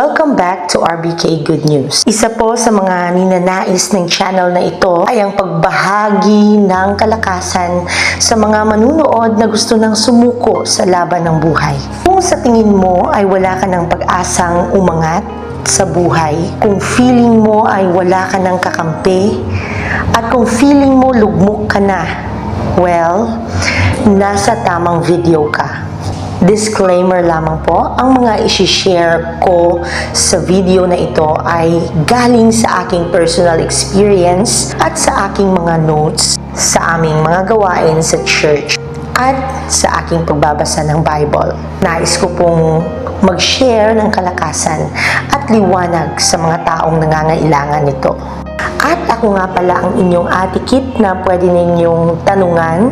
Welcome back to RBK Good News. Isa po sa mga ninanais ng channel na ito ay ang pagbahagi ng kalakasan sa mga manunood na gusto ng sumuko sa laban ng buhay. Kung sa tingin mo ay wala ka ng pag-asang umangat sa buhay, kung feeling mo ay wala ka ng kakampi, at kung feeling mo lugmok ka na, well, nasa tamang video ka. Disclaimer lamang po, ang mga isi-share ko sa video na ito ay galing sa aking personal experience at sa aking mga notes sa aming mga gawain sa church at sa aking pagbabasa ng Bible. Nais ko pong mag-share ng kalakasan at liwanag sa mga taong nangangailangan nito. At ako nga pala ang inyong atikit na pwede ninyong tanungan,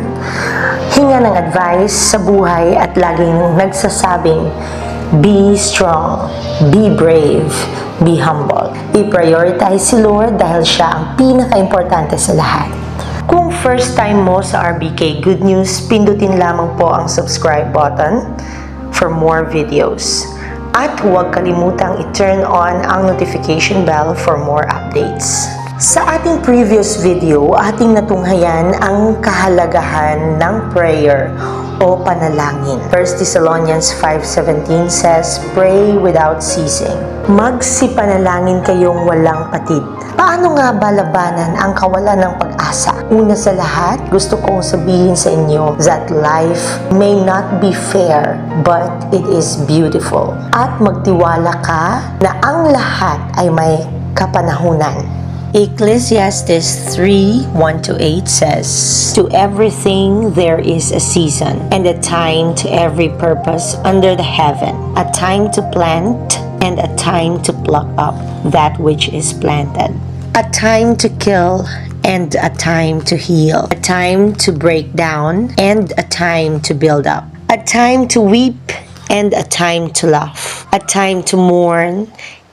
hinga ng advice sa buhay at laging nagsasabing, Be strong, be brave, be humble. I-prioritize si Lord dahil siya ang pinaka-importante sa lahat. Kung first time mo sa RBK Good News, pindutin lamang po ang subscribe button for more videos. At huwag kalimutang i-turn on ang notification bell for more updates. Sa ating previous video, ating natunghayan ang kahalagahan ng prayer o panalangin. 1 Thessalonians 5.17 says, Pray without ceasing. Magsipanalangin kayong walang patid. Paano nga ba labanan ang kawalan ng pag-asa? Una sa lahat, gusto kong sabihin sa inyo that life may not be fair, but it is beautiful. At magtiwala ka na ang lahat ay may kapanahunan. Ecclesiastes 3 1 to 8 says, To everything there is a season, and a time to every purpose under the heaven, a time to plant, and a time to pluck up that which is planted, a time to kill, and a time to heal, a time to break down, and a time to build up, a time to weep, and a time to laugh, a time to mourn,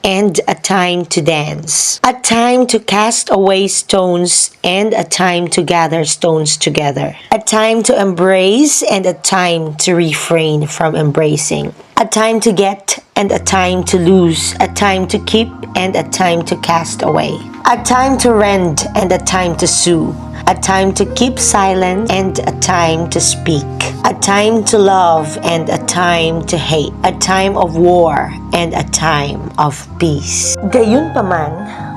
and a time to dance, a time to cast away stones, and a time to gather stones together, a time to embrace, and a time to refrain from embracing, a time to get, and a time to lose, a time to keep, and a time to cast away, a time to rend, and a time to sue, a time to keep silent, and a time to speak, a time to love, and a time to hate, a time of war, and a time of peace. Gayunpaman,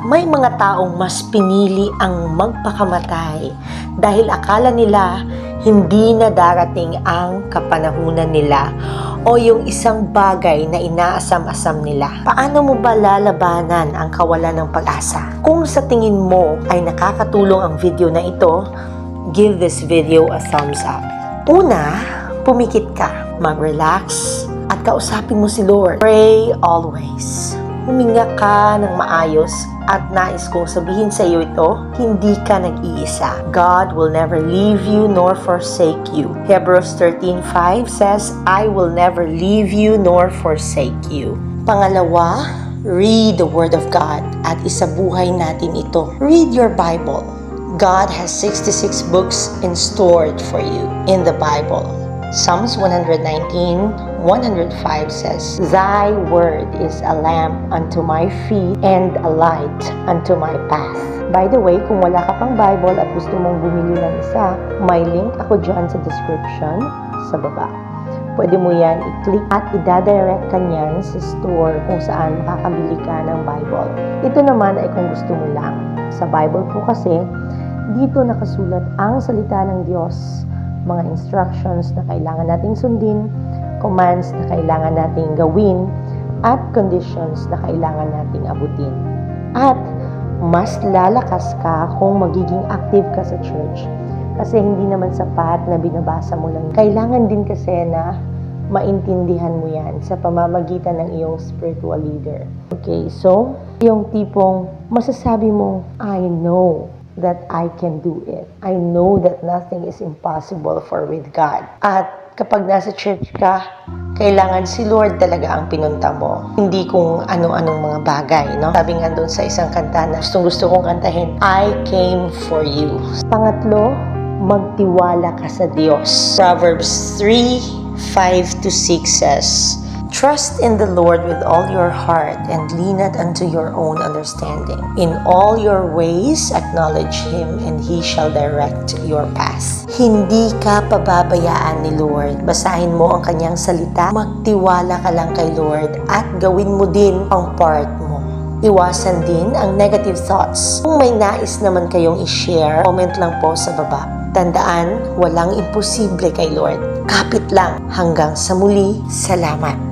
may mga taong mas pinili ang magpakamatay dahil akala nila hindi na darating ang kapanahunan nila o yung isang bagay na inaasam-asam nila. Paano mo ba lalabanan ang kawalan ng pag-asa? Kung sa tingin mo ay nakakatulong ang video na ito, give this video a thumbs up. Una, pumikit ka, mag-relax, at kausapin mo si Lord. Pray always. Huminga ka ng maayos at nais kong sabihin sa iyo ito, hindi ka nag-iisa. God will never leave you nor forsake you. Hebrews 13.5 says, I will never leave you nor forsake you. Pangalawa, read the Word of God at isabuhay natin ito. Read your Bible. God has 66 books in stored for you in the Bible. Psalms 119, 105 says, Thy word is a lamp unto my feet and a light unto my path. By the way, kung wala ka pang Bible at gusto mong bumili ng isa, may link ako dyan sa description sa baba. Pwede mo yan i-click at i-direct ka niyan sa store kung saan makakabili ka ng Bible. Ito naman ay kung gusto mo lang. Sa Bible po kasi, dito nakasulat ang salita ng Diyos, mga instructions na kailangan nating sundin, commands na kailangan nating gawin, at conditions na kailangan nating abutin. At mas lalakas ka kung magiging active ka sa church. Kasi hindi naman sapat na binabasa mo lang. Kailangan din kasi na maintindihan mo yan sa pamamagitan ng iyong spiritual leader. Okay, so, yung tipong masasabi mo, I know that I can do it. I know that nothing is impossible for with God. At kapag nasa church ka, kailangan si Lord talaga ang pinunta mo. Hindi kung ano-anong mga bagay, no? Sabi nga doon sa isang kanta na gustong gusto kong kantahin, I came for you. Pangatlo, magtiwala ka sa Diyos. Proverbs 3, 5 to 6 says, Trust in the Lord with all your heart and lean not unto your own understanding. In all your ways, acknowledge Him and He shall direct your path. Hindi ka pababayaan ni Lord. Basahin mo ang kanyang salita, magtiwala ka lang kay Lord at gawin mo din ang part mo. Iwasan din ang negative thoughts. Kung may nais naman kayong i-share, comment lang po sa baba. Tandaan, walang imposible kay Lord. Kapit lang. Hanggang sa muli, salamat.